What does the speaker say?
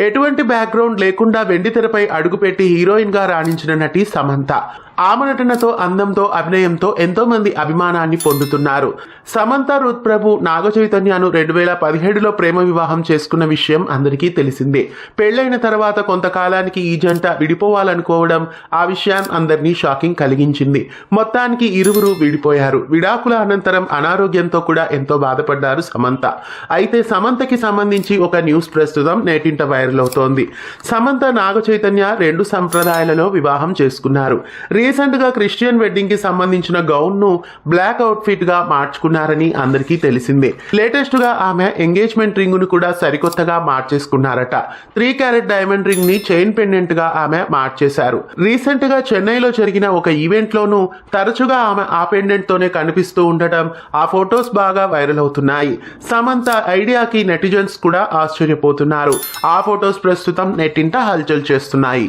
ఎటువంటి బ్యాక్గ్రౌండ్ లేకుండా వెండితెరపై అడుగుపెట్టి హీరోయిన్గా రాణించిన నటి సమంత. ఆమె నటనతో అందంతో అభినయంతో ఎంతో మంది అభిమానాన్ని పొందుతున్నారు. సమంత రుత్ ప్రభు నాగ చైతన్యను రెండు వేల పదిహేడులో ప్రేమ వివాహం చేసుకున్న విషయం అందరికీ తెలిసిందే. పెళ్ళైన తర్వాత కొంతకాలానికి ఈ జంట విడిపోవాలనుకోవడం ఆ విషయం అందరినీ షాకింగ్ కలిగించింది. మొత్తానికి ఇరువురు విడిపోయారు. విడాకుల అనంతరం అనారోగ్యంతో కూడా ఎంతో బాధపడ్డారు సమంత. అయితే సమంతకి సంబంధించి ఒక న్యూస్ ప్రస్తుతం నేటింట వైరల్ అవుతోంది సమంత నాగ చైతన్య రెండు సంప్రదాయాలలో వివాహం చేసుకున్నారు. రీసెంట్గా క్రిస్టియన్ వెడ్డింగ్కి సంబంధించిన గౌన్ను బ్లాక్ అవుట్ఫిట్గా మార్చుకున్నారని అందరికీ తెలిసిందే. లేటెస్ట్గా ఆమె ఎంగేజ్మెంట్ రింగ్ను కూడా సరికొత్తగా మార్చేసుకున్నారట. త్రీ క్యారెట్ డైమండ్ రింగ్ని చైన్ పెండెంట్గా ఆమె మార్చేశారు. రీసెంట్గా చెన్నైలో జరిగిన ఒక ఈవెంట్ లోనూ తరచుగా ఆమె ఆ పెండెంట్ తోనే కనిపిస్తూ ఉండటం ఆ ఫొటోస్ బాగా వైరల్ అవుతున్నాయి. సమంత ఐడియాకి నెటిజన్స్ కూడా ఆశ్చర్యపోతున్నారు. ఆ ఫొటోస్ ప్రస్తుతం నెట్టింట హల్చల్ చేస్తున్నాయి.